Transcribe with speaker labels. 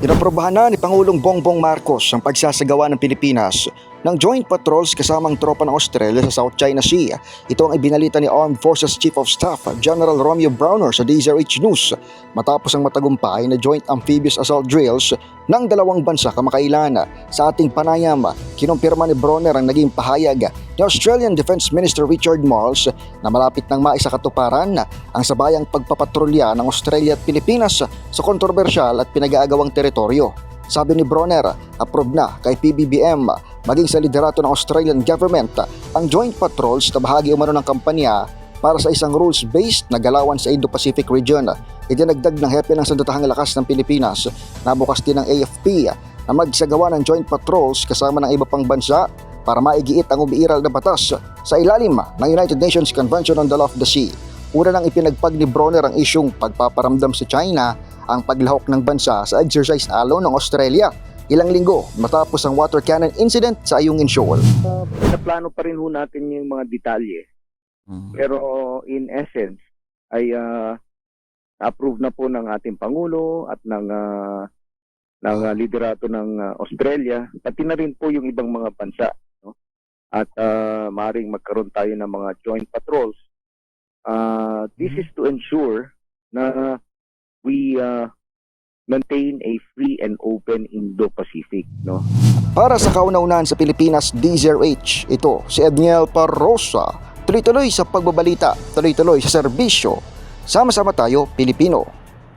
Speaker 1: Inaprobahan na ni Pangulong Bongbong Marcos ang pagsasagawa ng Pilipinas ng joint patrols kasamang tropa ng Australia sa South China Sea. Ito ang ibinalita ni Armed Forces Chief of Staff General Romeo Browner sa DZRH News matapos ang matagumpay na joint amphibious assault drills ng dalawang bansa kamakailan. Sa ating panayam, kinumpirma ni Browner ang naging pahayag ni Australian Defense Minister Richard Marles na malapit nang maisakatuparan ang sabayang pagpapatrolya ng Australia at Pilipinas sa kontrobersyal at pinag-aagawang teritoryo. Sabi ni Bronner, approve na kay PBBM maging sa liderato ng Australian government ang joint patrols na bahagi umano ng kampanya para sa isang rules-based na galawan sa Indo-Pacific region. Idinagdag ng hepe ng Sandatahang Lakas ng Pilipinas na bukas din ng AFP na magsagawa ng joint patrols kasama ng iba pang bansa para maigiit ang umiiral na batas sa ilalim ng United Nations Convention on the Law of the Sea. Una nang ipinagpag ni Bronner ang isyong pagpaparamdam sa China ang paglahok ng bansa sa exercise alo ng Australia ilang linggo matapos ang water cannon incident sa Ayungin Shoal.
Speaker 2: uh, pinaplano pa rin ho natin yung mga detalye. Pero in essence, ay uh, approve na po ng ating Pangulo at ng, uh, ng uh, liderato ng uh, Australia, pati na rin po yung ibang mga bansa. At uh, maaaring magkaroon tayo ng mga joint patrols. Uh, this is to ensure na we uh, maintain a free and open Indo-Pacific. No?
Speaker 1: Para sa kauna-unahan sa Pilipinas, DZRH, ito si Edniel Parrosa. Tuloy-tuloy sa pagbabalita, tuloy-tuloy sa serbisyo. Sama-sama tayo, Pilipino.